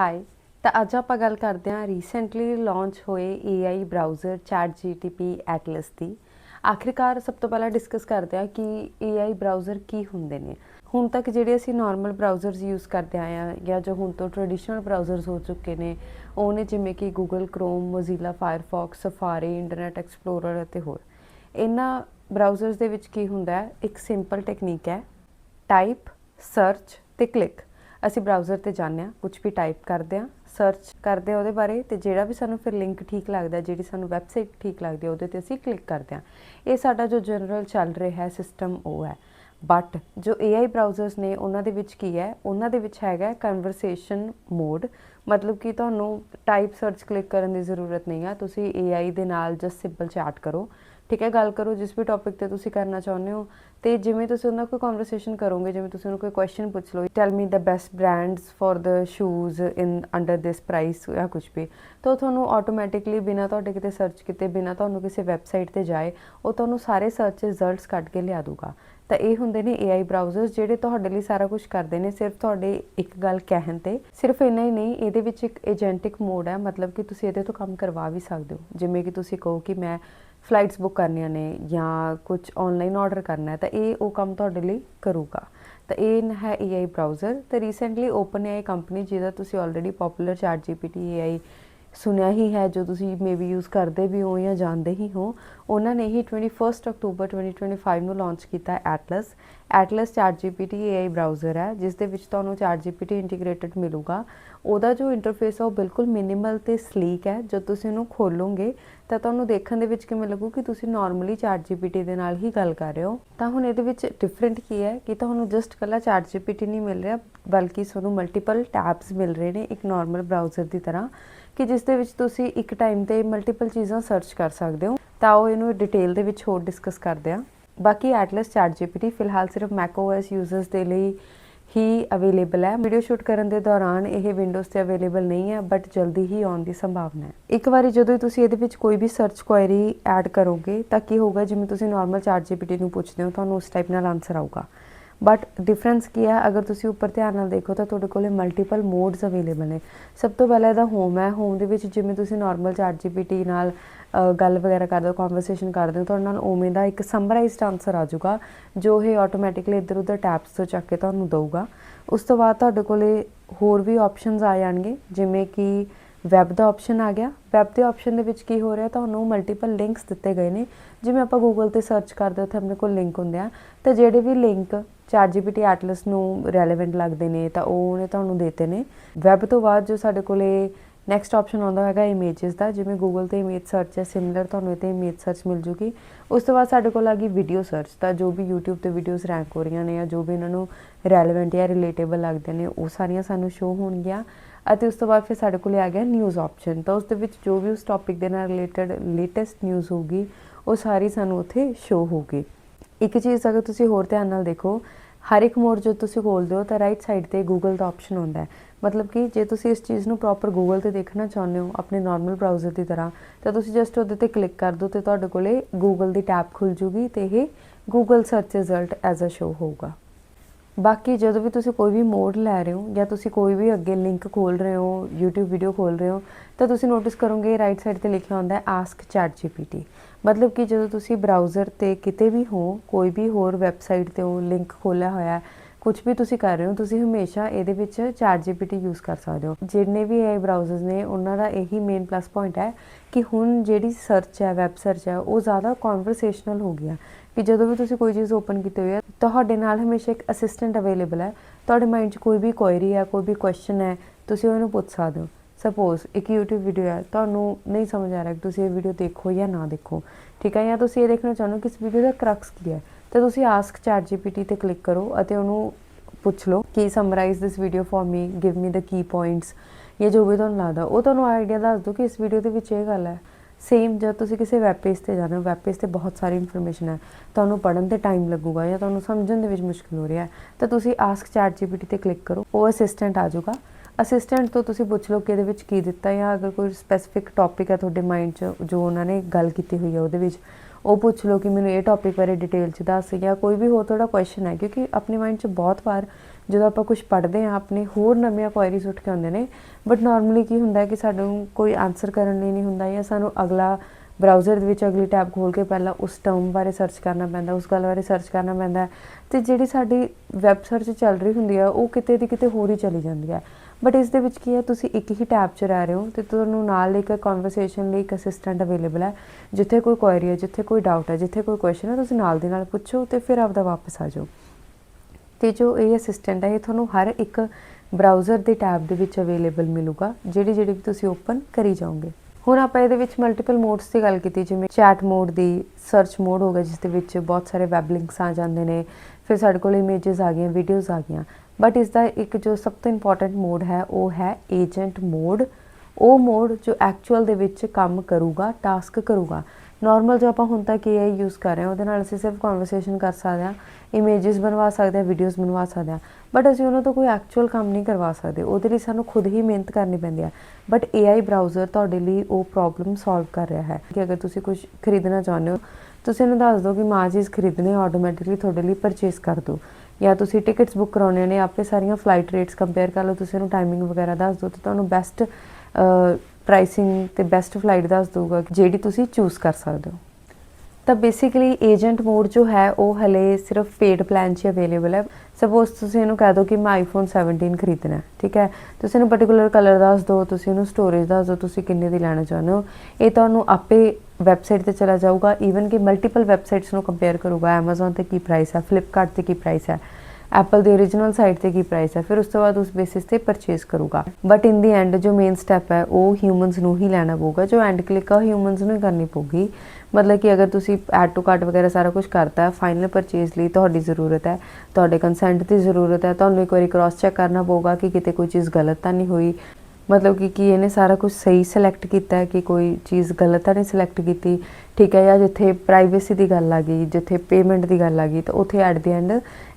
High ਤਾਂ ਅੱਜ ਆਪਾਂ ਗੱਲ ਕਰਦੇ ਹਾਂ ਰੀਸੈਂਟਲੀ ਲਾਂਚ ਹੋਏ AI ਬ੍ਰਾਊਜ਼ਰ ChatGPT Atlas ਦੀ। ਆਖਿਰਕਾਰ ਸਭ ਤੋਂ ਪਹਿਲਾਂ ਡਿਸਕਸ ਕਰਦੇ ਹਾਂ ਕਿ AI ਬ੍ਰਾਊਜ਼ਰ ਕੀ ਹੁੰਦੇ ਨੇ। ਹੁਣ ਤੱਕ ਜਿਹੜੇ ਅਸੀਂ ਨਾਰਮਲ ਬ੍ਰਾਊਜ਼ਰਸ ਯੂਜ਼ ਕਰਦੇ ਆਏ ਆ ਜਾਂ ਜੋ ਹੁਣ ਤੋਂ ਟ੍ਰੈਡੀਸ਼ਨਲ ਬ੍ਰਾਊਜ਼ਰਸ ਹੋ ਚੁੱਕੇ ਨੇ, ਉਹ ਨੇ ਜਿਵੇਂ ਕਿ Google Chrome, Mozilla Firefox, Safari, Internet Explorer ਅਤੇ ਹੋਰ। ਇਹਨਾਂ ਬ੍ਰਾਊਜ਼ਰਸ ਦੇ ਵਿੱਚ ਕੀ ਹੁੰਦਾ ਹੈ? ਇੱਕ ਸਿੰਪਲ ਟੈਕਨੀਕ ਹੈ। ਟਾਈਪ ਸਰਚ ਤੇ ਕਲਿੱਕ ਅਸੀਂ ਬ੍ਰਾਊਜ਼ਰ ਤੇ ਜਾਂਦੇ ਹਾਂ ਕੁਝ ਵੀ ਟਾਈਪ ਕਰਦੇ ਹਾਂ ਸਰਚ ਕਰਦੇ ਹਾਂ ਉਹਦੇ ਬਾਰੇ ਤੇ ਜਿਹੜਾ ਵੀ ਸਾਨੂੰ ਫਿਰ ਲਿੰਕ ਠੀਕ ਲੱਗਦਾ ਜਿਹੜੀ ਸਾਨੂੰ ਵੈਬਸਾਈਟ ਠੀਕ ਲੱਗਦੀ ਹੈ, ਉਹਦੇ ਤੇ ਅਸੀਂ ਕਲਿੱਕ ਕਰਦੇ ਹਾਂ। ਇਹ ਸਾਡਾ ਜੋ ਜਨਰਲ ਚੱਲ ਰਿਹਾ ਹੈ ਸਿਸਟਮ ਉਹ ਹੈ। ਬਟ ਜੋ AI ਬ੍ਰਾਊਜ਼ਰਸ ਨੇ ਉਹਨਾਂ ਦੇ ਵਿੱਚ ਕੀ ਹੈ, ਉਹਨਾਂ ਦੇ ਵਿੱਚ ਹੈਗਾ ਕਨਵਰਸੇਸ਼ਨ ਮੋਡ ਮਤਲਬ ਕਿ ਤੁਹਾਨੂੰ ਟਾਈਪ ਸਰਚ ਕਲਿੱਕ ਕਰਨ ਦੀ ਜ਼ਰੂਰਤ ਨਹੀਂ ਆ, ਤੁਸੀਂ AI ਦੇ ਨਾਲ ਜਸਟ ਸਿੰਪਲ ਚੈਟ ਕਰੋ। ਠੀਕ ਹੈ, ਗੱਲ ਕਰੋ ਜਿਸ ਵੀ ਟੌਪਿਕ ਤੇ ਤੁਸੀਂ ਕਰਨਾ ਚਾਹੁੰਦੇ ਹੋ। ਤੇ ਜਿਵੇਂ ਤੁਸੀਂ ਉਹਨਾਂ ਕੋਈ ਕਨਵਰਸੇਸ਼ਨ ਕਰੋਗੇ, ਜਿਵੇਂ ਤੁਸੀਂ ਉਹਨੂੰ ਕੋਈ ਕੁਐਸਚਨ ਪੁੱਛ ਲਓ tell me the best brands for the shoes in under this price ਜਾਂ ਕੁਝ ਵੀ, ਤਾਂ ਉਹ ਤੁਹਾਨੂੰ ਆਟੋਮੈਟਿਕਲੀ ਬਿਨਾ ਤੁਹਾਡੇ ਕਿਤੇ ਸਰਚ ਕੀਤੇ, ਬਿਨਾ ਤੁਹਾਨੂੰ ਕਿਸੇ ਵੈਬਸਾਈਟ ਤੇ ਜਾਏ, ਉਹ ਤੁਹਾਨੂੰ ਸਾਰੇ ਸਰਚ ਰਿਜ਼ਲਟਸ ਕੱਢ ਕੇ ਲਿਆ ਦੂਗਾ। ਤਾਂ ਇਹ ਹੁੰਦੇ ਨੇ AI ਬ੍ਰਾਊਜ਼ਰਸ ਜਿਹੜੇ ਤੁਹਾਡੇ ਲਈ ਸਾਰਾ ਕੁਝ ਕਰਦੇ ਨੇ, ਸਿਰਫ ਤੁਹਾਡੇ ਇੱਕ ਗੱਲ ਕਹਿਣ ਤੇ। ਸਿਰਫ ਇੰਨਾ ਹੀ ਨਹੀਂ, ਇਹਦੇ ਵਿੱਚ ਇੱਕ ਏਜੰਟਿਕ ਮੋਡ ਹੈ, ਮਤਲਬ ਕਿ ਤੁਸੀਂ ਇਹਦੇ ਤੋਂ ਕੰਮ ਕਰਵਾ ਵੀ ਸਕਦੇ ਹੋ। ਜਿਵੇਂ ਕਿ ਤੁਸੀਂ ਕਹੋ ਕਿ ਮੈਂ ਫਲਾਈਟਸ ਬੁੱਕ ਕਰਨੀਆਂ ਨੇ ਜਾਂ ਕੁਝ ਆਨਲਾਈਨ ਆਰਡਰ ਕਰਨਾ ਹੈ, ਤਾਂ ਇਹ ਉਹ ਕੰਮ ਤੁਹਾਡੇ ਲਈ ਕਰੂਗਾ। ਤਾਂ ਇਹ ਹੈ AI ਬ੍ਰਾਊਜ਼ਰ ਤੇ ਰੀਸੈਂਟਲੀ ਓਪਨ OpenAI ਕੰਪਨੀ ਜਿਹਦਾ ਤੁਸੀਂ ਆਲਰੇਡੀ ਪਪੂਲਰ ChatGPT AI ਸੁਣਿਆ ਹੀ ਹੈ, ਜੋ ਤੁਸੀਂ ਮੇਬੀ ਯੂਜ਼ ਕਰਦੇ ਵੀ ਹੋ ਜਾਂ ਜਾਣਦੇ ਹੀ ਹੋ, ਉਹਨਾਂ ਨੇ ਹੀ 21 ਅਕਤੂਬਰ 2025 ਨੂੰ ਲਾਂਚ ਕੀਤਾ Atlas Atlas ChatGPT AI browser ਹੈ, ਜਿਸ ਦੇ ਵਿੱਚ ਤੁਹਾਨੂੰ ChatGPT ਇੰਟੀਗ੍ਰੇਟਡ ਮਿਲੂਗਾ। ਉਹਦਾ ਜੋ ਇੰਟਰਫੇਸ ਹੈ, ਉਹ ਬਿਲਕੁਲ ਮਿਨੀਮਲ ਤੇ ਸਲੀਕ ਹੈ। ਜਦ ਤੁਸੀਂ ਉਹਨੂੰ ਖੋਲੋਗੇ ਤਾਂ ਤੁਹਾਨੂੰ ਦੇਖਣ ਦੇ ਵਿੱਚ ਕਿਵੇਂ ਲੱਗੂ ਕਿ ਤੁਸੀਂ ਨਾਰਮਲੀ ChatGPT ਦੇ ਨਾਲ ਹੀ ਗੱਲ ਕਰ ਰਹੇ ਹੋ? ਤਾਂ ਹੁਣ ਇਹਦੇ ਵਿੱਚ ਡਿਫਰੈਂਟ ਕੀ ਹੈ ਕਿ ਤੁਹਾਨੂੰ ਜਸਟ ਕੱਲਾ ChatGPT ਨਹੀਂ ਮਿਲ ਰਿਹਾ, ਬਲਕਿ ਤੁਹਾਨੂੰ ਮਲਟੀਪਲ ਟੈਬਸ ਮਿਲ ਰਹੇ ਨੇ ਇੱਕ ਨਾਰਮਲ ਬਰਾਊਜ਼ਰ ਦੀ ਤਰ੍ਹਾਂ, ਕਿ ਜਿਸ ਦੇ ਵਿੱਚ ਤੁਸੀਂ ਇੱਕ ਟਾਈਮ ਤੇ ਮਲਟੀਪਲ ਚੀਜ਼ਾਂ ਸਰਚ ਕਰ ਸਕਦੇ ਹੋ। ਤਾਂ ਉਹ ਇਹਨੂੰ ਡਿਟੇਲ ਦੇ ਵਿੱਚ ਹੋਰ ਡਿਸਕਸ ਕਰਦੇ ਹਾਂ ਬਾਕੀ ਐਟਲਸ ChatGPT ਫਿਲਹਾਲ ਸਿਰਫ macOS ਯੂਜ਼ਰਸ ਦੇ ਲਈ ਹੀ ਅਵੇਲੇਬਲ ਹੈ। ਵੀਡੀਓ ਸ਼ੂਟ ਕਰਨ ਦੇ ਦੌਰਾਨ ਇਹ ਵਿੰਡੋਜ਼ ਤੇ ਅਵੇਲੇਬਲ ਨਹੀਂ ਹੈ ਬਟ ਜਲਦੀ ਹੀ ਆਉਣ ਦੀ ਸੰਭਾਵਨਾ ਹੈ। ਇੱਕ ਵਾਰੀ ਜਦੋਂ ਤੁਸੀਂ ਇਹਦੇ ਵਿੱਚ ਕੋਈ ਵੀ ਸਰਚ ਕੁਐਰੀ ਐਡ ਕਰੋਗੇ, ਤਾਂ ਕੀ ਹੋਊਗਾ? ਜਿਵੇਂ ਤੁਸੀਂ ਨਾਰਮਲ ChatGPT ਨੂੰ ਪੁੱਛਦੇ ਹੋ, ਤੁਹਾਨੂੰ ਉਸ ਟਾਈਪ ਨਾਲ ਆਨਸਰ ਆਊਗਾ। ਬਟ ਡਿਫਰੈਂਸ ਕੀ ਹੈ? ਅਗਰ ਤੁਸੀਂ ਉੱਪਰ ਧਿਆਨ ਨਾਲ ਦੇਖੋ ਤਾਂ ਤੁਹਾਡੇ ਕੋਲੇ ਮਲਟੀਪਲ ਮੋਡਸ ਅਵੇਲੇਬਲ ਨੇ। ਸਭ ਤੋਂ ਪਹਿਲਾਂ ਇਹਦਾ ਹੋਮ ਹੈ। ਹੋਮ ਦੇ ਵਿੱਚ ਜਿਵੇਂ ਤੁਸੀਂ ਨਾਰਮਲ ChatGPT ਨਾਲ ਗੱਲ ਵਗੈਰਾ ਕਰਦੇ ਹੋ ਕਨਵਰਸੇਸ਼ਨ ਕਰਦੇ ਹੋ, ਤੁਹਾਡੇ ਨਾਲ ਉਵੇਂ ਦਾ ਇੱਕ ਸਮਰਾਈਜ਼ਡ ਆਨਸਰ ਆ ਜਾਊਗਾ, ਜੋ ਇਹ ਆਟੋਮੈਟਿਕਲੀ ਇੱਧਰ ਉੱਧਰ ਟੈਬਸ ਤੋਂ ਚੱਕ ਕੇ ਤੁਹਾਨੂੰ ਦਊਗਾ। ਉਸ ਤੋਂ ਬਾਅਦ ਤੁਹਾਡੇ ਕੋਲੇ ਹੋਰ ਵੀ ਆਪਸ਼ਨਸ ਆ ਜਾਣਗੇ, ਜਿਵੇਂ ਕਿ ਵੈਬ ਦਾ ਆਪਸ਼ਨ ਆ ਗਿਆ। ਵੈਬ ਦੇ ਆਪਸ਼ਨ ਦੇ ਵਿੱਚ ਕੀ ਹੋ ਰਿਹਾ? ਤੁਹਾਨੂੰ ਮਲਟੀਪਲ ਲਿੰਕਸ ਦਿੱਤੇ ਗਏ ਨੇ। ਜਿਵੇਂ ਆਪਾਂ ਗੂਗਲ ਤੇ ਸਰਚ ਕਰਦੇ ਉੱਥੇ ਆਪਣੇ ਕੋਲ ਲਿੰਕ ਹੁੰਦੇ ਆ। ਤਾਂ ਜਿਹੜੇ ਵੀ ਲਿੰਕ ChatGPT Atlas ਨੂੰ ਰੈਲੇਵੈਂਟ ਲੱਗਦੇ ਨੇ, ਤਾਂ ਉਹ ਉਹਨੇ ਤੁਹਾਨੂੰ ਦਿੱਤੇ ਨੇ। ਵੈਬ ਤੋਂ ਬਾਅਦ ਜੋ ਸਾਡੇ ਕੋਲੇ ਨੈਕਸਟ ਆਪਸ਼ਨ ਆਉਂਦਾ ਹੈਗਾ ਇਮੇजेस ਦਾ, ਜਿਵੇਂ ਗੂਗਲ ਤੇ ਇਮੇਜ ਸਰਚ ਹੈ ਸਿਮਿਲਰ ਤੁਹਾਨੂੰ ਇੱਥੇ ਇਮੇਜ ਸਰਚ ਮਿਲ ਜੂਗੀ। ਉਸ ਤੋਂ ਬਾਅਦ ਸਾਡੇ ਕੋਲ ਆ ਗਈ ਵੀਡੀਓ ਸਰਚ ਤਾਂ ਜੋ ਵੀ YouTube ਤੇ ਵੀਡੀਓਜ਼ ਰੈਂਕ ਹੋ ਰਹੀਆਂ ਨੇ ਜਾਂ ਜੋ ਵੀ ਇਹਨਾਂ ਨੂੰ ਰੈਲੇਵੈਂਟ ਜਾਂ ਰਿਲੇਟੇਬਲ ਲੱਗਦੇ ਨੇ, ਉਹ ਸਾਰੀਆਂ ਸਾਨੂੰ ਸ਼ੋ ਹੋਣਗੀਆਂ। ਅਤੇ ਉਸ ਤੋਂ ਬਾਅਦ ਫਿਰ ਸਾਡੇ ਕੋਲ ਆ ਗਿਆ ਨਿਊਜ਼ ਆਪਸ਼ਨ ਤਾਂ ਉਸ ਦੇ ਵਿੱਚ ਜੋ ਵੀ ਉਸ ਟੌਪਿਕ ਦੇ ਨਾਲ ਰਿਲੇਟਡ ਲੇਟੈਸਟ ਨਿਊਜ਼ ਹੋਊਗੀ, ਉਹ ਸਾਰੀ ਸਾਨੂੰ ਉੱਥੇ ਸ਼ੋ ਹੋਊਗੀ। ਇੱਕ ਚੀਜ਼ ਅਗਰ ਤੁਸੀਂ ਹੋਰ ਧਿਆਨ ਨਾਲ ਦੇਖੋ, ਹਰ ਇੱਕ ਮੋੜ ਜੋ ਤੁਸੀਂ ਖੋਲਦੇ ਹੋ ਤਾਂ ਰਾਈਟ ਸਾਈਡ ਤੇ ਗੂਗਲ ਦਾ ਆਪਸ਼ਨ ਹੁੰਦਾ ਹੈ। ਮਤਲਬ ਕਿ ਜੇ ਤੁਸੀਂ ਇਸ ਚੀਜ਼ ਨੂੰ ਪ੍ਰੋਪਰ ਗੂਗਲ ਤੇ ਦੇਖਣਾ ਚਾਹੁੰਦੇ ਹੋ, ਆਪਣੇ ਨਾਰਮਲ ਬ੍ਰਾਊਜ਼ਰ ਦੀ ਤਰ੍ਹਾਂ, ਤਾਂ ਤੁਸੀਂ ਜਸਟ ਉਹਦੇ ਤੇ ਕਲਿੱਕ ਕਰ ਦਿਓ ਤੇ ਤੁਹਾਡੇ ਕੋਲੇ ਗੂਗਲ ਦੀ ਟੈਬ ਖੁੱਲ ਜੂਗੀ ਤੇ ਇਹ Google search result as a show ਹੋਊਗਾ। ਬਾਕੀ ਜਦੋਂ ਵੀ ਤੁਸੀਂ ਕੋਈ ਵੀ ਮੋਡ ਲੈ ਰਹੇ ਹੋ ਜਾਂ ਤੁਸੀਂ ਕੋਈ ਵੀ ਅੱਗੇ ਲਿੰਕ ਖੋਲ ਰਹੇ ਹੋ, YouTube ਵੀਡੀਓ ਖੋਲ ਰਹੇ ਹੋ, ਤਾਂ ਤੁਸੀਂ ਨੋਟਿਸ ਕਰੋਗੇ ਰਾਈਟ ਸਾਈਡ ਤੇ ਲਿਖਿਆ ਹੁੰਦਾ ਹੈ ਆਸਕ ChatGPT ਮਤਲਬ ਕਿ ਜਦੋਂ ਤੁਸੀਂ ਬਰਾਊਜ਼ਰ ਤੇ ਕਿਤੇ ਵੀ ਹੋ, ਕੋਈ ਵੀ ਹੋਰ ਵੈਬਸਾਈਟ ਤੇ ਉਹ ਲਿੰਕ ਖੋਲਿਆ ਹੋਇਆ ਹੈ ਕੁਝ ਵੀ ਤੁਸੀਂ ਕਰ ਰਹੇ ਹੋ, ਤੁਸੀਂ ਹਮੇਸ਼ਾ ਇਹਦੇ ਵਿੱਚ ਚੈਟ ChatGPT ਯੂਜ਼ ਕਰ ਸਕਦੇ ਹੋ। ਜਿੰਨੇ ਵੀ AI ਬ੍ਰਾਊਜ਼ਰਸ ਨੇ, ਉਹਨਾਂ ਦਾ ਇਹੀ ਮੇਨ ਪਲੱਸ ਪੁਆਇੰਟ ਹੈ ਕਿ ਹੁਣ ਜਿਹੜੀ ਸਰਚ ਹੈ ਵੈਬ ਸਰਚ ਹੈ, ਉਹ ਜ਼ਿਆਦਾ ਕਨਵਰਸੇਸ਼ਨਲ ਹੋ ਗਿਆ ਕਿ ਜਦੋਂ ਵੀ ਤੁਸੀਂ ਕੋਈ ਚੀਜ਼ ਓਪਨ ਕੀਤੀ ਹੋਈ ਹੈ, ਤੁਹਾਡੇ ਨਾਲ ਹਮੇਸ਼ਾ ਇੱਕ ਅਸਿਸਟੈਂਟ ਅਵੇਲੇਬਲ ਹੈ। ਤੁਹਾਡੇ ਮਾਈਂਡ 'ਚ ਕੋਈ ਵੀ ਕੁਐਰੀ ਹੈ, ਕੋਈ ਵੀ ਕੁਐਸਚਨ ਹੈ, ਤੁਸੀਂ ਉਹਨੂੰ ਪੁੱਛ ਸਕਦੇ ਹੋ। ਸਪੋਜ਼ ਇੱਕ YouTube ਵੀਡੀਓ ਹੈ, ਤੁਹਾਨੂੰ ਨਹੀਂ ਸਮਝ ਆ ਰਿਹਾ ਕਿ ਤੁਸੀਂ ਇਹ ਵੀਡੀਓ ਦੇਖੋ ਜਾਂ ਨਾ ਦੇਖੋ। ਠੀਕ ਹੈ, ਜਾਂ ਤੁਸੀਂ ਇਹ ਦੇਖਣਾ ਚਾਹੁੰਦੇ ਹੋ ਕਿ ਇਸ ਵੀਡੀਓ ਦਾ ਕਰਕਸ ਕੀ ਹੈ। ਤਾਂ ਤੁਸੀਂ ਆਸਕ ਚੈਟ ChatGPT ਤੇ ਕਲਿੱਕ ਕਰੋ ਅਤੇ ਉਹਨੂੰ ਪੁੱਛ ਲਓ ਕਿ summarise this video for me give me the key points ਇਹ ਜੋ ਵੀ ਤੁਹਾਨੂੰ ਲੱਗਦਾ। ਉਹ ਤੁਹਾਨੂੰ ਆਈਡੀਆ ਦੱਸ ਦੋ ਕਿ ਇਸ ਵੀਡੀਓ ਦੇ ਵਿੱਚ ਇਹ ਗੱਲ ਹੈ। ਸੇਮ ਜਦ ਤੁਸੀਂ ਕਿਸੇ ਵੈਬ ਪੇਜ ਤੇ ਰਹੇ ਹੋ ਵੈਬ ਪੇਜ ਤੇ ਬਹੁਤ ਸਾਰੀ ਇਨਫੋਰਮੇਸ਼ਨ ਹੈ। ਤੁਹਾਨੂੰ ਪੜਨ ਤੇ ਟਾਈਮ ਲੱਗੂਗਾ ਜਾਂ ਤੁਹਾਨੂੰ ਸਮਝਣ ਦੇ ਵਿੱਚ ਮੁਸ਼ਕਲ ਹੋ ਰਿਹਾ ਹੈ। ਤਾਂ ਤੁਸੀਂ ਆਸਕ ਚੈਟ ChatGPT ਤੇ ਕਲਿੱਕ ਕਰੋ। ਉਹ ਅਸਿਸਟੈਂਟ ਆ ਜਾਊਗਾ। ਅਸਿਸਟੈਂਟ ਤੋਂ ਤੁਸੀਂ ਪੁੱਛ ਲਓ ਕਿ ਇਹਦੇ ਵਿੱਚ ਕੀ ਦਿੱਤਾ ਜਾਂ ਅਗਰ ਕੋਈ ਸਪੈਸੀਫਿਕ ਟੌਪਿਕ ਹੈ ਤੁਹਾਡੇ ਮਾਈਂਡ 'ਚ ਜੋ ਉਹਨਾਂ ਨੇ ਗੱਲ ਕੀਤੀ ਹੋਈ ਹੈ ਉਹਦੇ ਵਿੱਚ। ਉਹ ਪੁੱਛ ਲਓ ਕਿ ਮੈਨੂੰ ਇਹ ਟੌਪਿਕ ਬਾਰੇ ਡਿਟੇਲ 'ਚ ਦੱਸ ਜਾਂ ਕੋਈ ਵੀ ਹੋਰ ਤੁਹਾਡਾ ਕੁਐਸਚਨ ਹੈ, ਕਿਉਂਕਿ ਆਪਣੇ ਮਾਈਂਡ 'ਚ ਬਹੁਤ ਵਾਰ ਜਦੋਂ ਆਪਾਂ ਕੁਝ ਪੜ੍ਹਦੇ ਆ ਆਪਣੇ ਹੋਰ ਨਵੀਆਂ ਕੁਐਰੀਜ਼ ਉੱਠ ਕੇ ਆਉਂਦੇ ਨੇ ਬਟ ਨਾਰਮਲੀ ਕੀ ਹੁੰਦਾ ਕਿ ਸਾਨੂੰ ਕੋਈ ਆਨਸਰ ਕਰਨ ਲਈ ਨਹੀਂ ਹੁੰਦਾ ਜਾਂ ਸਾਨੂੰ ਅਗਲਾ ਬਰਾਊਜ਼ਰ ਦੇ ਵਿੱਚ ਅਗਲੀ ਟੈਬ ਖੋਲ ਕੇ ਪਹਿਲਾਂ ਉਸ ਟਰਮ ਬਾਰੇ ਸਰਚ ਕਰਨਾ ਪੈਂਦਾ, ਉਸ ਗੱਲ ਬਾਰੇ ਸਰਚ ਕਰਨਾ ਪੈਂਦਾ ਹੈ ਤੇ ਜਿਹੜੀ ਸਾਡੀ ਵੈਬ ਸਰਚ ਚੱਲ ਰਹੀ ਹੁੰਦੀ ਆ ਉਹ ਕਿਤੇ ਦੀ ਕਿਤੇ ਹੋਰ ਹੀ ਚਲੀ ਜਾਂਦੀ ਹੈ। ਬਟ ਇਸ ਦੇ ਵਿੱਚ ਕੀ ਹੈ, ਤੁਸੀਂ ਇੱਕ ਹੀ ਟੈਬ 'ਚ ਰਹਿ ਰਹੇ ਹੋ ਤੇ ਤੁਹਾਨੂੰ ਨਾਲ ਇੱਕ ਕਨਵਰਸੇਸ਼ਨ ਲਈ ਇੱਕ ਅਸਿਸਟੈਂਟ ਅਵੇਲੇਬਲ ਹੈ। ਜਿੱਥੇ ਕੋਈ ਕੁਐਰੀ ਹੈ, ਜਿੱਥੇ ਕੋਈ ਡਾਊਟ ਹੈ, ਜਿੱਥੇ ਕੋਈ ਕੁਐਸਚਨ ਹੈ, ਤੁਸੀਂ ਨਾਲ ਦੀ ਨਾਲ ਪੁੱਛੋ ਤੇ ਫਿਰ ਆਪਦਾ ਵਾਪਸ ਆ ਜਾਓ। ਤੇ ਜੋ ਇਹ ਅਸਿਸਟੈਂਟ ਹੈ, ਇਹ ਤੁਹਾਨੂੰ ਹਰ ਇੱਕ ਬਰਾਊਜ਼ਰ ਦੇ ਟੈਬ ਦੇ ਵਿੱਚ ਅਵੇਲੇਬਲ ਮਿਲੂਗਾ, ਜਿਹੜੀ ਜਿਹੜੀ ਵੀ ਤੁਸੀਂ ਓਪਨ ਕਰੀ ਜਾਓਗੇ। ਹੁਣ ਆਪਾਂ ਇਹਦੇ ਵਿੱਚ ਮਲਟੀਪਲ ਮੋਡਸ ਦੀ ਗੱਲ ਕੀਤੀ, ਜਿਵੇਂ ਚੈਟ ਮੋਡ ਦੀ ਸਰਚ ਮੋਡ ਹੋ ਗਿਆ, ਜਿਸ ਦੇ ਵਿੱਚ ਬਹੁਤ ਸਾਰੇ ਵੈਬ ਲਿੰਕਸ ਆ ਜਾਂਦੇ ਨੇ। ਫਿਰ ਸਾਡੇ ਕੋਲ ਇਮੇजेस ਆ ਗਈਆਂ ਵੀਡੀਓਜ਼ ਆ ਗਈਆਂ। ਬਟ ਇਸ ਦਾ ਇੱਕ ਜੋ ਸਭ ਤੋਂ ਇੰਪੋਰਟੈਂਟ ਮੋਡ ਹੈ, ਉਹ ਹੈ ਏਜੰਟ ਮੋਡ ਉਹ ਮੋਡ ਜੋ ਐਕਚੁਅਲ ਦੇ ਵਿੱਚ ਕੰਮ ਕਰੂਗਾ ਟਾਸਕ ਕਰੂਗਾ। ਨਾਰਮਲ ਜੋ ਆਪਾਂ ਹੁਣ ਤੱਕ AI ਯੂਜ਼ ਕਰ ਰਹੇ ਹਾਂ, ਉਹਦੇ ਨਾਲ ਅਸੀਂ ਸਿਰਫ ਕਨਵਰਸੇਸ਼ਨ ਕਰ ਸਕਦੇ ਹਾਂ ਇਮੇजेस ਬਣਵਾ ਸਕਦੇ ਹਾਂ ਵੀਡੀਓਜ਼ ਬਣਵਾ ਸਕਦੇ ਹਾਂ। ਬਟ ਅਸੀਂ ਉਹਨਾਂ ਤੋਂ ਕੋਈ ਐਕਚੁਅਲ ਕੰਮ ਨਹੀਂ ਕਰਵਾ ਸਕਦੇ। ਉਹਦੇ ਲਈ ਸਾਨੂੰ ਖੁਦ ਹੀ ਮਿਹਨਤ ਕਰਨੀ ਪੈਂਦੀ ਹੈ। ਬਟ AI ਬ੍ਰਾਊਜ਼ਰ ਤੁਹਾਡੇ ਲਈ ਉਹ ਪ੍ਰੋਬਲਮ ਸੋਲਵ ਕਰ ਰਿਹਾ ਹੈ। ਕਿ ਅਗਰ ਤੁਸੀਂ ਕੁਝ ਖਰੀਦਣਾ ਚਾਹੁੰਦੇ ਹੋ, ਤੁਸੀਂ ਇਹਨੂੰ ਦੱਸ ਦਿਓ ਕਿ ਮਾਂ ਆਹ ਚੀਜ਼ ਖਰੀਦਣੇ ਆਟੋਮੈਟਿਕਲੀ ਤੁਹਾਡੇ ਲਈ ਪਰਚੇਸ ਕਰ ਦੋ ਜਾਂ ਤੁਸੀਂ ਟਿਕਟਸ ਬੁੱਕ ਕਰਾਉਣੇ ਨੇ ਆਪੇ ਸਾਰੀਆਂ ਫਲਾਈਟ ਰੇਟਸ ਕੰਪੇਅਰ ਕਰ ਲਓ, ਤੁਸੀਂ ਉਹਨੂੰ ਟਾਈਮਿੰਗ ਵਗੈਰਾ ਦੱਸ ਦਿਓ, ਤੇ ਤੁਹਾਨੂੰ ਬੈਸਟ ਪ੍ਰਾਈਸਿੰਗ ਤੇ ਬੈਸਟ ਫਲਾਈਟ ਦੱਸ ਦਊਗਾ, ਜਿਹੜੀ ਤੁਸੀਂ ਚੂਜ਼ ਕਰ ਸਕਦੇ ਹੋ। ਤਾਂ ਬੇਸਿਕਲੀ ਏਜੰਟ ਮੋਡ ਜੋ ਹੈ, ਉਹ ਹਲੇ ਸਿਰਫ ਪੇਡ ਪਲਾਨ 'ਚ ਅਵੇਲੇਬਲ ਹੈ। ਸਪੋਜ਼ ਤੁਸੀਂ ਇਹਨੂੰ ਕਹਿ ਦਿਓ ਕਿ ਮੈਂ ਆਈਫੋਨ 17 ਖਰੀਦਣਾ ਹੈ, ਠੀਕ ਹੈ? ਤੁਸੀਂ ਇਹਨੂੰ ਪਾਰਟਿਕੂਲਰ ਕਲਰ ਦੱਸ ਦਿਓ ਤੁਸੀਂ ਇਹਨੂੰ ਸਟੋਰੇਜ ਦੱਸ ਦਿਓ ਤੁਸੀਂ ਕਿੰਨੇ ਦੀ ਲੈਣਾ ਚਾਹੁੰਦੇ ਹੋ? ਇਹ ਤੁਹਾਨੂੰ ਆਪੇ ਵੈਬਸਾਈਟ ਤੇ ਚਲਾ ਜਾਊਗਾ। ਈਵਨ ਕਿ ਮਲਟੀਪਲ ਵੈਬਸਾਈਟਸ ਨੂੰ ਕੰਪੇਅਰ ਕਰੂਗਾ। Amazon ਤੇ ਕੀ ਪ੍ਰਾਈਸ ਹੈ? Flipkart ਤੇ ਕੀ ਪ੍ਰਾਈਸ ਹੈ? ਐਪਲ ਦੀ origignal ਸਾਈਟ ਤੇ ਕੀ ਪ੍ਰਾਈਸ ਹੈ? ਫਿਰ ਉਸ ਤੋਂ ਬਾਅਦ ਉਸ ਬੇਸਿਸ ਤੇ ਪਰਚੇਸ ਕਰੂਗਾ। ਬਟ ਇਨ ਦੀ ਐਂਡ ਜੋ ਮੇਨ ਸਟੈਪ ਹੈ, ਉਹ ਹਿਊਮਨਸ ਨੂੰ ਹੀ ਲੈਣਾ ਪਊਗਾ। ਜੋ ਐਂਡ ਕਲਿੱਕ ਆ ਹਿਊਮਨਸ ਨੂੰ ਹੀ ਕਰਨੀ ਪਊਗੀ। ਮਤਲਬ ਕਿ ਅਗਰ ਤੁਸੀਂ ਐਡ ਟੂ ਕਾਰਟ ਵਗੈਰਾ ਸਾਰਾ ਕੁਝ ਕਰਤਾ ਹੈ ਫਾਈਨਲ ਪਰਚੇਸ ਲਈ ਤੁਹਾਡੀ ਜ਼ਰੂਰਤ ਹੈ, ਤੁਹਾਡੇ ਕੰਸੈਂਟ ਦੀ ਜ਼ਰੂਰਤ ਹੈ, ਤੁਹਾਨੂੰ ਇੱਕ ਵਾਰੀ ਕ੍ਰਾਸ ਚੈੱਕ ਕਰਨਾ ਪਊਗਾ ਕਿ ਕਿਤੇ ਕੋਈ ਚੀਜ਼ ਗਲਤ ਤਾਂ ਨਹੀਂ ਹੋਈ। ਮਤਲਬ ਕਿ ਕੀ ਇਹਨੇ ਸਾਰਾ ਕੁਝ ਸਹੀ ਸਿਲੈਕਟ ਕੀਤਾ ਹੈ ਕਿ ਕੋਈ ਚੀਜ਼ ਗਲਤ ਤਾਂ ਨਹੀਂ ਸਿਲੈਕਟ ਕੀਤੀ? ਠੀਕ ਹੈ, ਜਾਂ ਜਿੱਥੇ ਪ੍ਰਾਈਵੇਸੀ ਦੀ ਗੱਲ ਆ ਗਈ, ਜਿੱਥੇ ਪੇਮੈਂਟ ਦੀ ਗੱਲ ਆ ਗਈ, ਤਾਂ ਉੱਥੇ ਐਟ ਦੀ ਐਂਡ